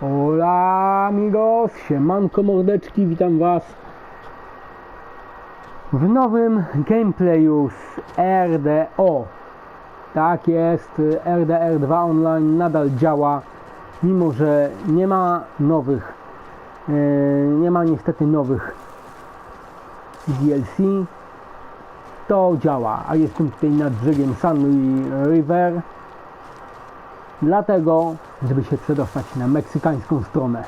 Hola amigos, siemanko mordeczki, witam was w nowym gameplayu z RDO. Tak jest, RDR2 Online nadal działa, mimo że nie ma nowych, e, nie ma niestety nowych DLC, to działa, a jestem tutaj nad brzegiem San River, dlatego, żeby się przedostać na meksykańską stronę.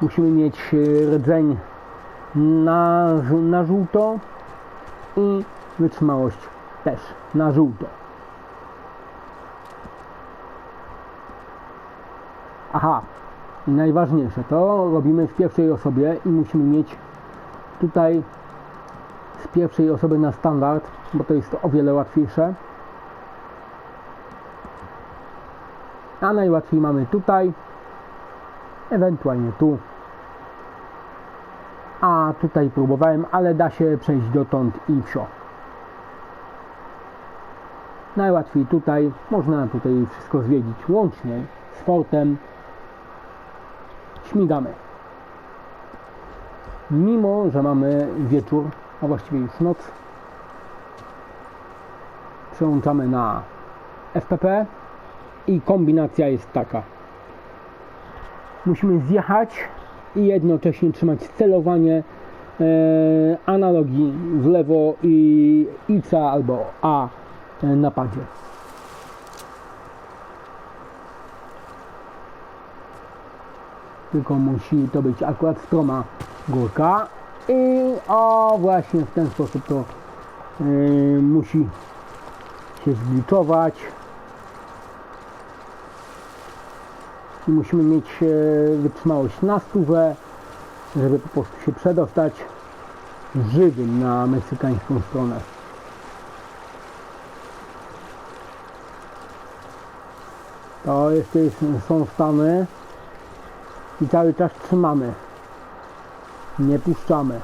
Musimy mieć e, rdzeń na, na żółto i wytrzymałość też na żółto. Aha, i najważniejsze, to robimy w pierwszej osobie i musimy mieć tutaj pierwszej osoby na standard, bo to jest o wiele łatwiejsze. A najłatwiej mamy tutaj, ewentualnie tu. A tutaj próbowałem, ale da się przejść dotąd i wsio. Najłatwiej tutaj, można tutaj wszystko zwiedzić łącznie z fortem. Śmigamy. Mimo, że mamy wieczór, a właściwie już noc, przełączamy na FPP i kombinacja jest taka. Musimy zjechać i jednocześnie trzymać celowanie e, analogii w lewo i X albo A e, na padzie. Tylko musi to być akurat stroma górka i o właśnie w ten sposób to e, musi się zgliczować i musimy mieć e, wytrzymałość na stówę, żeby po prostu się przedostać żywym na meksykańską stronę. To jeszcze jest, są stany i cały czas trzymamy. Nie puszczamy.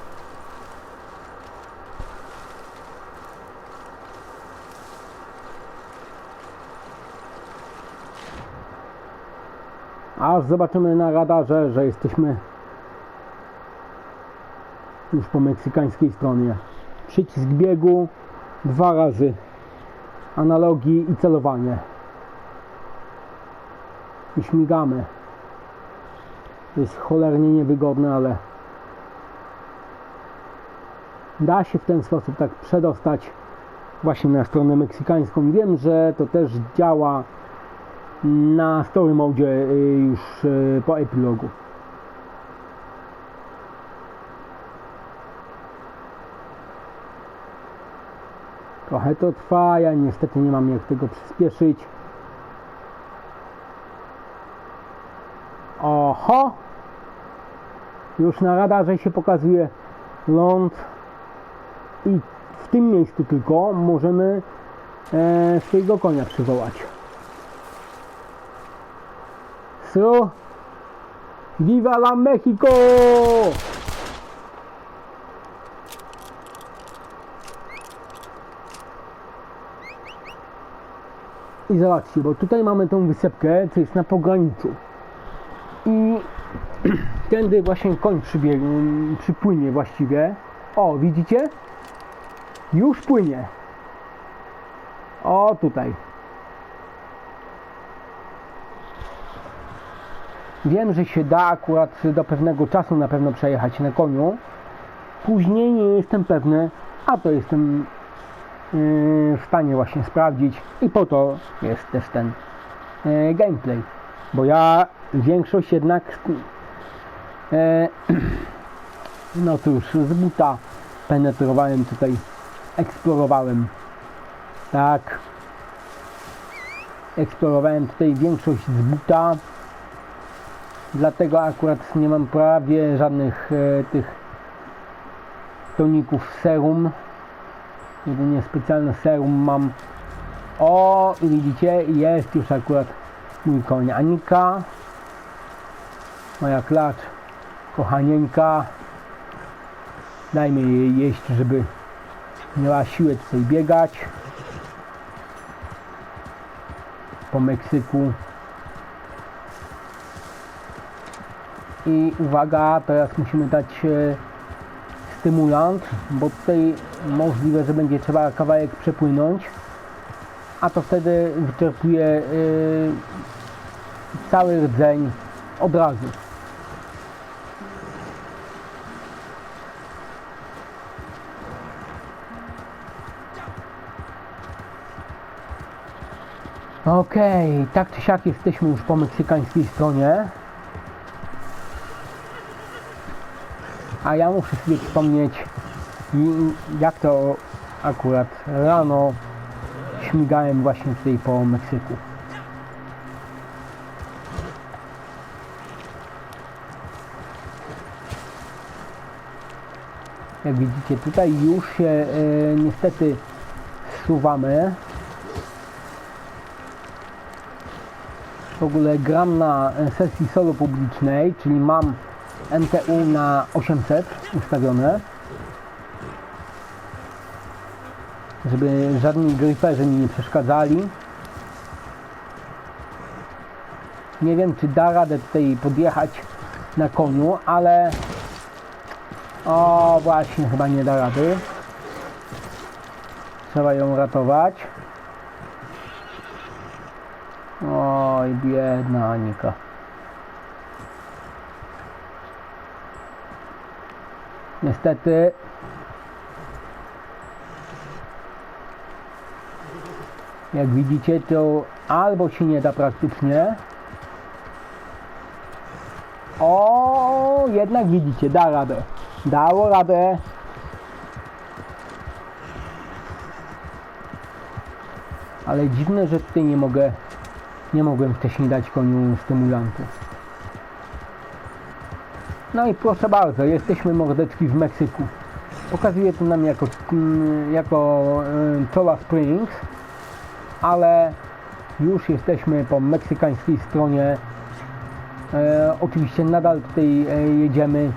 Aż zobaczymy na radarze, że jesteśmy już po meksykańskiej stronie. Przycisk biegu dwa razy analogii i celowanie. I śmigamy. To jest cholernie niewygodne, ale da się w ten sposób tak przedostać właśnie na stronę meksykańską. Wiem, że to też działa na story mode już y, po epilogu. Trochę to trwa, ja niestety nie mam jak tego przyspieszyć. Oho! Już na radarze się pokazuje ląd i w tym miejscu tylko możemy e, swojego konia przywołać. So, viva la Mexico! I zobaczcie, bo tutaj mamy tą wysepkę, co jest na pograniczu. I tędy właśnie koń przybiegł, przypłynie właściwie. O, widzicie? Już płynie. O, tutaj. Wiem, że się da akurat do pewnego czasu na pewno przejechać na koniu. Później nie jestem pewny, a to jestem yy, w stanie właśnie sprawdzić i po to jest też ten yy, gameplay. Bo ja większość jednak yy, no cóż, z buta penetrowałem tutaj, eksplorowałem. Tak. Eksplorowałem tutaj większość z buta. Dlatego akurat nie mam prawie żadnych e, tych toników serum. Jedynie specjalne serum mam. O, i widzicie, jest już akurat mój koń Anika. Moja klacz kochanieńka. Dajmy jej jeść, żeby miała siłę tutaj biegać. po Meksyku. I uwaga, teraz musimy dać e, stymulant, bo tutaj możliwe, że będzie trzeba kawałek przepłynąć, a to wtedy wyczerpuje e, cały rdzeń od Okej, tak czy siak jesteśmy już po meksykańskiej stronie. A ja muszę sobie wspomnieć, jak to akurat rano śmigałem właśnie tutaj po Meksyku. Jak widzicie, tutaj już się e, niestety zsuwamy. W ogóle gram na e, sesji solo publicznej, czyli mam MTU na 800 ustawione. Żeby żadni griperzy mi nie przeszkadzali. Nie wiem, czy da radę tutaj podjechać na koniu, ale o właśnie, chyba nie da rady. Trzeba ją ratować. Oj, biedna Anika. Niestety. Jak widzicie to albo się nie da praktycznie. O jednak widzicie da radę. Dało radę. Ale dziwne, że tutaj nie mogę nie mogłem wcześniej dać koniu stymulantu no i proszę bardzo, jesteśmy mordeczki w Meksyku. Pokazuje to nam jako, mm, jako y, Chola Springs, ale już jesteśmy po meksykańskiej stronie. E, oczywiście nadal tutaj e, jedziemy,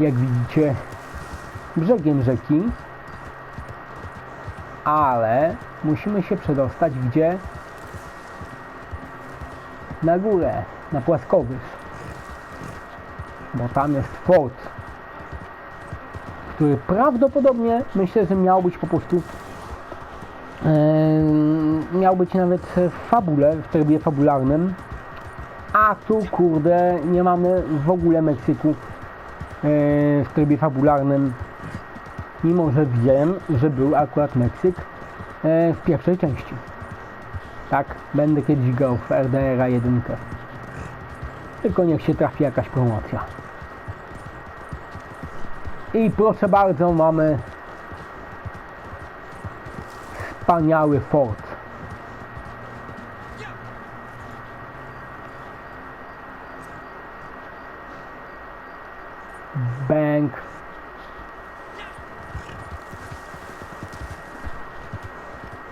jak widzicie, brzegiem rzeki, ale musimy się przedostać gdzie? Na górę, na płaskowyż bo tam jest fort, który prawdopodobnie myślę, że miał być po prostu e, miał być nawet w fabule, w trybie fabularnym. A tu kurde nie mamy w ogóle Meksyku e, w trybie fabularnym. Mimo, że wiem, że był akurat Meksyk e, w pierwszej części tak, będę kiedyś grał w RDR 1 tylko niech się trafi jakaś promocja. I proszę bardzo, mamy wspaniały fort.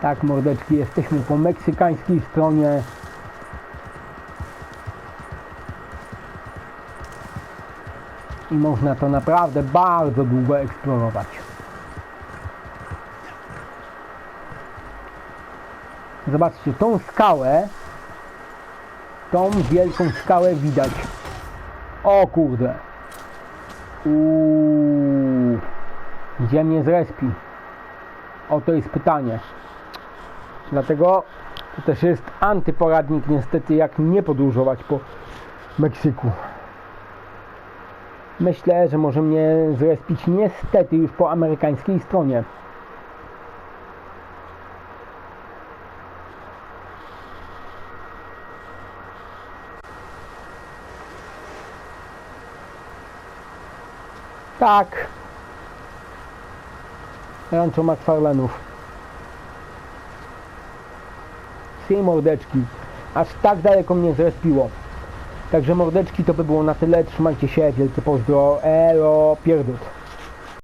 Tak, mordeczki, jesteśmy po meksykańskiej stronie. i można to naprawdę bardzo długo eksplorować. Zobaczcie, tą skałę, tą wielką skałę widać. O kurde. Uuu. Gdzie mnie zrespi? O to jest pytanie. Dlatego to też jest antyporadnik niestety jak nie podróżować po Meksyku. Myślę, że może mnie zrespić niestety już po amerykańskiej stronie. Tak. Rancho McFarlanów. Tej mordeczki. Aż tak daleko mnie zrespiło. Także mordeczki to by było na tyle. Trzymajcie się. Wielkie pozdro. Elo, pierdut.